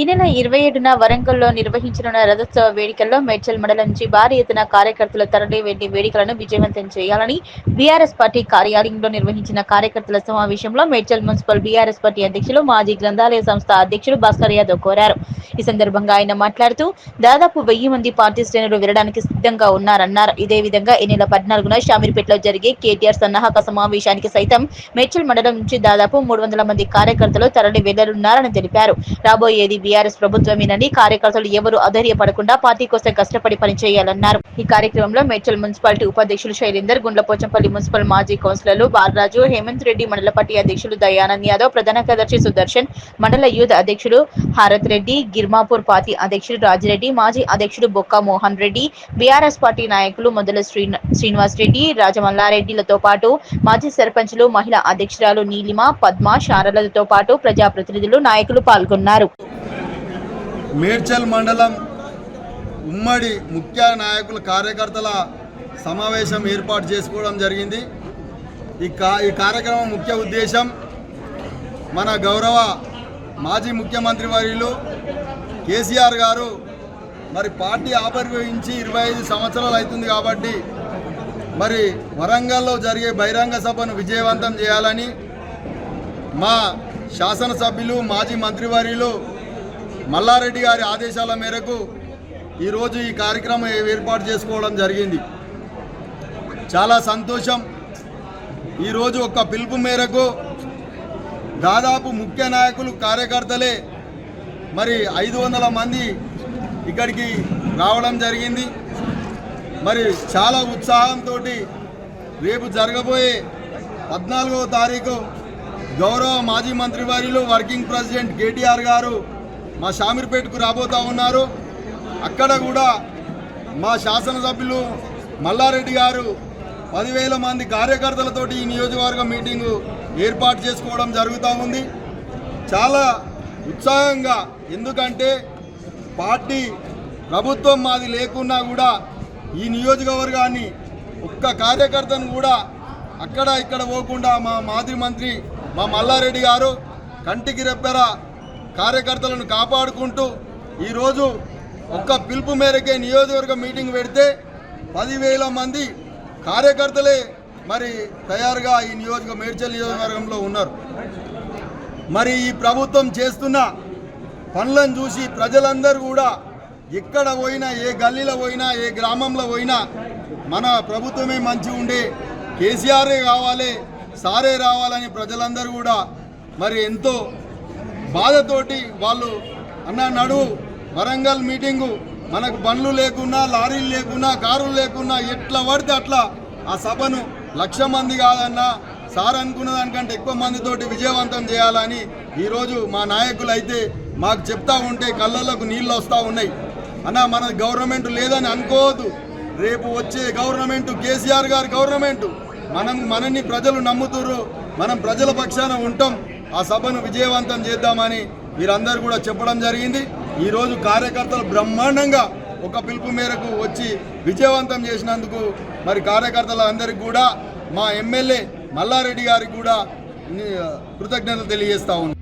ఈ నెల ఇరవై ఏడున వరంగల్లో నిర్వహించనున్న రథోత్సవ వేడుకల్లో మేడ్చల్ మండలం నుంచి భారీ ఎత్తున కార్యకర్తలు తరలి వెళ్ళి వేడుకలను విజయవంతం చేయాలని బీఆర్ఎస్ పార్టీ కార్యాలయంలో నిర్వహించిన కార్యకర్తల సమావేశంలో మేడ్చల్ మున్సిపల్ బీఆర్ఎస్ పార్టీ అధ్యక్షులు మాజీ గ్రంథాలయ సంస్థ అధ్యక్షుడు భాస్కర్ యాదవ్ కోరారు. ఈ సందర్భంగా ఆయన మాట్లాడుతూ దాదాపు వెయ్యి మంది పార్టీ శ్రేణులు వెళ్ళడానికి సిద్ధంగా ఉన్నారన్నారు. ఇదే విధంగా ఈ నెల పద్నాలుగున షామీర్పేటలో జరిగే కేటీఆర్ సన్నాహక సమావేశానికి సైతం మేడ్చల్ మండలం నుంచి దాదాపు మూడు వందల మంది కార్యకర్తలు తరలి వెళ్ళనున్నారని తెలిపారు. రాబోయేది బీఆర్ఎస్ ప్రభుత్వమేనని కార్యకర్తలు ఎవరు అధైర్యపడకుండా పార్టీ కోసం కష్టపడి పనిచేయాలన్నారు. ఈ కార్యక్రమంలో మేడ్చల్ మున్సిపాలిటీ ఉపాధ్యక్షులు శైలేందర్ గుండ్లపోచంపల్లి మున్సిపల్ మాజీ కౌన్సిలర్లు బాలరాజు హేమంత్ రెడ్డి మండల పార్టీ అధ్యక్షులు దయానంద్ యాదవ్ ప్రధాన కార్యదర్శి సుదర్శన్ మండల యూత్ అధ్యక్షుడు హారత్ రెడ్డి గిర్మాపూర్ పార్టీ అధ్యక్షుడు రాజిరెడ్డి మాజీ అధ్యక్షుడు బొక్క మోహన్ రెడ్డి బీఆర్ఎస్ పార్టీ నాయకులు మొదల శ్రీ శ్రీనివాస్ రెడ్డి రాజమల్లారెడ్డిలతో పాటు మాజీ సర్పంచులు మహిళా అధ్యక్షురాలు నీలిమ పద్మ శారలతో పాటు ప్రజాప్రతినిధులు నాయకులు పాల్గొన్నారు. మేడ్చల్ మండలం ఉమ్మడి ముఖ్య నాయకుల కార్యకర్తల సమావేశం ఏర్పాటు చేసుకోవడం జరిగింది. ఈ కా ఈ కార్యక్రమం ముఖ్య ఉద్దేశం మన గౌరవ మాజీ ముఖ్యమంత్రి వర్యులు కేసీఆర్ గారు మరి పార్టీ ఆవిర్భవించి ఇరవై ఐదు సంవత్సరాలు అవుతుంది కాబట్టి మరి వరంగల్లో జరిగే బహిరంగ సభను విజయవంతం చేయాలని మా శాసనసభ్యులు మాజీ మంత్రివర్యులు మల్లారెడ్డి గారి ఆదేశాల మేరకు ఈరోజు ఈ కార్యక్రమం ఏర్పాటు చేసుకోవడం జరిగింది. చాలా సంతోషం. ఈరోజు ఒక పిలుపు మేరకు దాదాపు ముఖ్య నాయకులు కార్యకర్తలే మరి ఐదు వందల మంది ఇక్కడికి రావడం జరిగింది. మరి చాలా ఉత్సాహంతో రేపు జరగబోయే పద్నాలుగవ తారీఖు గౌరవ మాజీ మంత్రివర్యులు వర్కింగ్ ప్రెసిడెంట్ కేటీఆర్ గారు మా షామీర్పేటకు రాబోతా ఉన్నారు. అక్కడ కూడా మా శాసనసభ్యులు మల్లారెడ్డి గారు పదివేల మంది కార్యకర్తలతోటి ఈ నియోజకవర్గ మీటింగు ఏర్పాటు చేసుకోవడం జరుగుతూ ఉంది. చాలా ఉత్సాహంగా ఎందుకంటే పార్టీ ప్రభుత్వం మాది లేకున్నా కూడా ఈ నియోజకవర్గాన్ని ఒక్క కార్యకర్తను కూడా అక్కడ ఇక్కడ పోకుండా మా మాజీ మంత్రి మా మల్లారెడ్డి గారు కంటికి రెప్పెర కార్యకర్తలను కాపాడుకుంటూ ఈరోజు ఒక్క పిలుపు మేరకే నియోజకవర్గ మీటింగ్ పెడితే పదివేల మంది కార్యకర్తలే మరి తయారుగా ఈ నియోజక మేడ్చల్ నియోజకవర్గంలో ఉన్నారు. మరి ఈ ప్రభుత్వం చేస్తున్న పనులను చూసి ప్రజలందరూ కూడా ఎక్కడ పోయినా ఏ గల్లీలో పోయినా ఏ గ్రామంలో పోయినా మన ప్రభుత్వమే మంచి ఉండే కేసీఆరే కావాలి సారే రావాలని ప్రజలందరూ కూడా మరి ఎంతో బాధతోటి వాళ్ళు అన్న నడువు వరంగల్ మీటింగు మనకు బండ్లు లేకున్నా లారీలు లేకున్నా కారులు లేకున్నా ఎట్లా పడితే అట్లా ఆ సభను లక్ష మంది కాదన్నా సార్ అనుకున్న దానికంటే ఎక్కువ మందితోటి విజయవంతం చేయాలని ఈరోజు మా నాయకులు అయితే మాకు చెప్తా ఉంటే కళ్ళలకు నీళ్ళు వస్తూ ఉన్నాయి. అన్న మన గవర్నమెంట్ లేదని అనుకోవద్దు. రేపు వచ్చే గవర్నమెంట్ కేసీఆర్ గారి గవర్నమెంట్. మనం మనని ప్రజలు నమ్ముతుర్రు. మనం ప్రజల పక్షాన ఉంటాం. ఆ సభను విజయవంతం చేద్దామని మీరందరూ కూడా చెప్పడం జరిగింది. ఈరోజు కార్యకర్తలు బ్రహ్మాండంగా ఒక పిలుపు మేరకు వచ్చి విజయవంతం చేసినందుకు మరి కార్యకర్తలందరికీ కూడా మా ఎమ్మెల్యే మల్లారెడ్డి గారికి కూడా కృతజ్ఞతలు తెలియజేస్తా ఉన్నాం.